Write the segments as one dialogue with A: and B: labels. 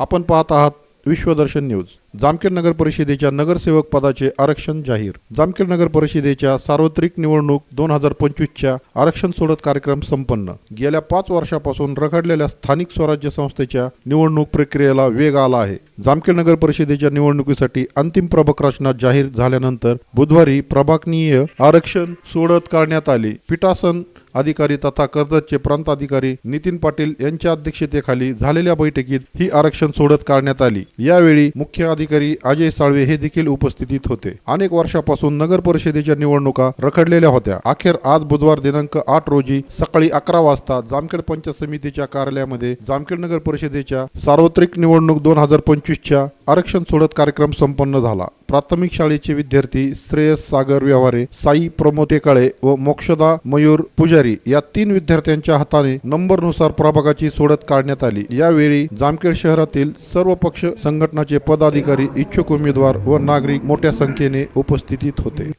A: आपण पाहत आहात विश्वदर्शन न्यूज. जामखेड नगर परिषदेच्या नगरसेवक पदाचे आरक्षण जाहीर. जामखेड नगर परिषदेच्या सार्वत्रिक निवडणूक दोन हजार पंचवीसच्या आरक्षण सोडत कार्यक्रम संपन्न. गेल्या पाच वर्षापासून रखडलेल्या स्थानिक स्वराज्य संस्थेच्या निवडणूक प्रक्रियेला वेग आला आहे. जामखेड नगर परिषदेच्या निवडणुकीसाठी अंतिम प्रभाग रचना जाहीर झाल्यानंतर बुधवारी प्रभागनीय आरक्षण सोडत करण्यात आले. पिटासन अधिकारी तथा कर्जतचे प्रांताधिकारी नितीन पाटील यांच्या अध्यक्षतेखाली झालेल्या बैठकीत ही आरक्षण सोडत काढण्यात आली. यावेळी मुख्य अधिकारी अजय साळवे हे देखील उपस्थितीत होते. अनेक वर्षापासून नगर परिषदेच्या निवडणुका रखडलेल्या होत्या. अखेर आज बुधवार दिनांक आठ रोजी सकाळी अकरा वाजता जामखेड पंचायत समितीच्या कार्यालयामध्ये जामखेड नगर परिषदेच्या सार्वत्रिक निवडणूक दोन हजार पंचवीसच्या आरक्षण सोडत कार्यक्रम संपन्न झाला. प्राथमिक शाळेचे विद्यार्थी श्रेयस सागर व्यवहारे साई प्रमोद काळे व मोक्षदा मयूर पुजारी या तीन विद्यार्थ्यांच्या हाताने नंबरनुसार प्रभागाची सोडत काढण्यात आली. यावेळी जामखेड शहरातील सर्व पक्ष संघटनाचे पदाधिकारी इच्छुक उमेदवार व नागरिक मोठ्या संख्येने उपस्थितीत होते.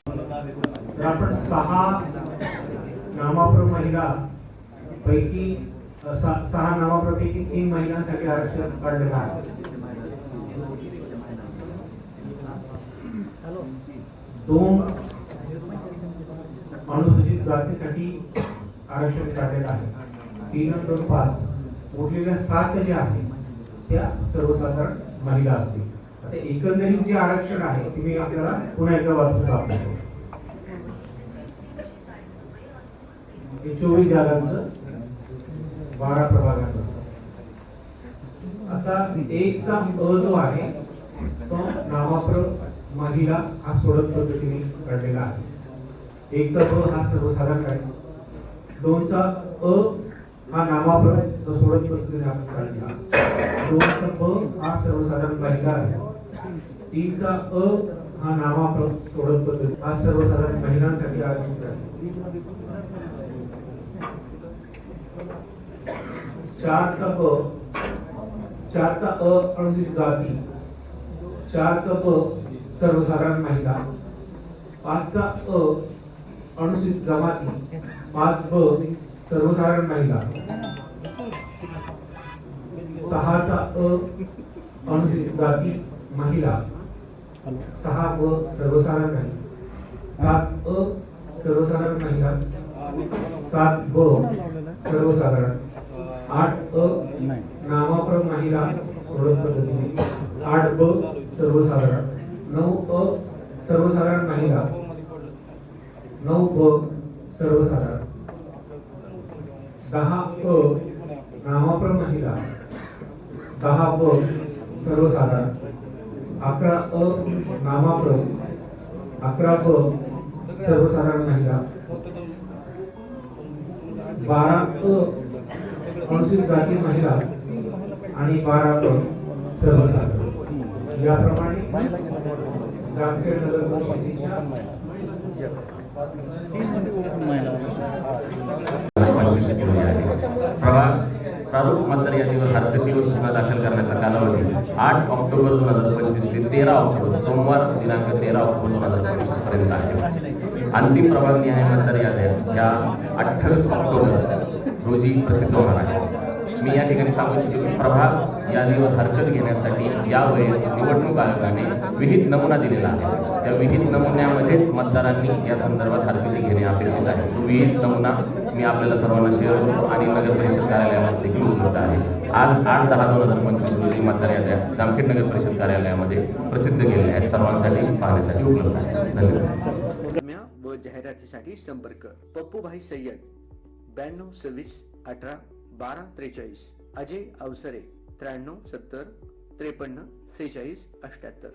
B: पैकी सहा नावापैकी तीन महिलांसाठी आरक्षण काढलेलं आहे. दोन अनुसूचित जातीसाठी आरक्षण काढलेलं आहे. तीन दोन पाच. उरलेल्या सात ज्या आहेत त्या सर्वसाधारण महिला असतील. आता एकंदरीत जे आरक्षण आहे ते मी आपल्याला पुन्हा एकदा वाचून दाखवतो. चोवीस जागांचं बारा प्रभागांचं. आता एकचा अ जो आहे तो नामाप्र माहिला हा सोडत पद्धतीने काढलेला आहे. एकचा ब हा सर्वसाधारण आहे. दोनचा अ हा नामाप्र तो सोडत पद्धतीने आपण काढलेला दोनचा ब हा सर्वसाधारण महिला आहे. तीनचा अ हा नामाप्र सोडत पद्धती हा सर्वसाधारण महिलांसाठी आरक्षित आहे. चारचा ब चारचा अ अनुसूचित जाती. चारचा ब सर्वसाधारण महिला. पाचचा अ अनुसूचित जमाती. पाच ब सर्वसाधारण महिला. सहाचा अ अनुसूचित जाती महिला. सहा ब सर्वसाधारण महिला. सात अ सर्वसाधारण महिला. सात ब सर्वसाधारण. आठ अ नामाप्रम महिला. सोडत पद्धतीने. आठ ब सर्वसाधारण. नऊ अ सर्वसाधारण महिला. नऊ ब सर्वसाधारण. दहा अ नामाप्रम महिला. दहा ब सर्वसाधारण. अकरा अ नामाप्रम. अकरा ब सर्वसाधारण महिला. बारा अ अनुसूचित जाती महिला आणि बारा ब सर्वसाधारण. याप्रमाणे जामखेड
C: प्रारूप मतदार यादीवर हरकती सूचना दाखल करण्याचा कालावधी आठ ऑक्टोबर दोन हजार पंचवीस ते तेरा ऑक्टोबर सोमवार दिनांक तेरा ऑक्टोबर दोन हजार पंचवीसपर्यंत आहे. अंतिम प्रभाग न्याय मतदार याद्या या अठ्ठावीस ऑक्टोबर रोजी प्रसिद्ध होणार आहे. मी या ठिकाणी सांगू इच्छितो की प्रभाग यादीवर हरकत घेण्यासाठी यावेळेस निवडणूक आयोगाने विहित नमुना दिलेला आहे. त्या विहित नमुन्यामध्येच मतदारांनी या संदर्भात हरकती घेणे अपेक्षित आहे. तो विहित नमुना मी आपल्याला सर्वांना शेअर करतो आणि नगर परिषद कार्यालयामध्ये देखील उपलब्ध आहे. आज आठ दहा दोन हजार पंचवीस रोजी मतदार याद्या जामखेड नगर परिषद कार्यालयामध्ये प्रसिद्ध केलेल्या आहेत. सर्वांसाठी पाहण्यासाठी उपलब्ध आहेत धन्यवाद.
D: व जाहिरातीसाठी संपर्क. पप्पूभाई सय्यद ब्याण्णव सव्वीस अठरा बारा त्रेचाळीस. अजय अवसरे त्र्याण्णव सत्तर त्रेपन्न सेहेचाळीस अठ्ठ्याहत्तर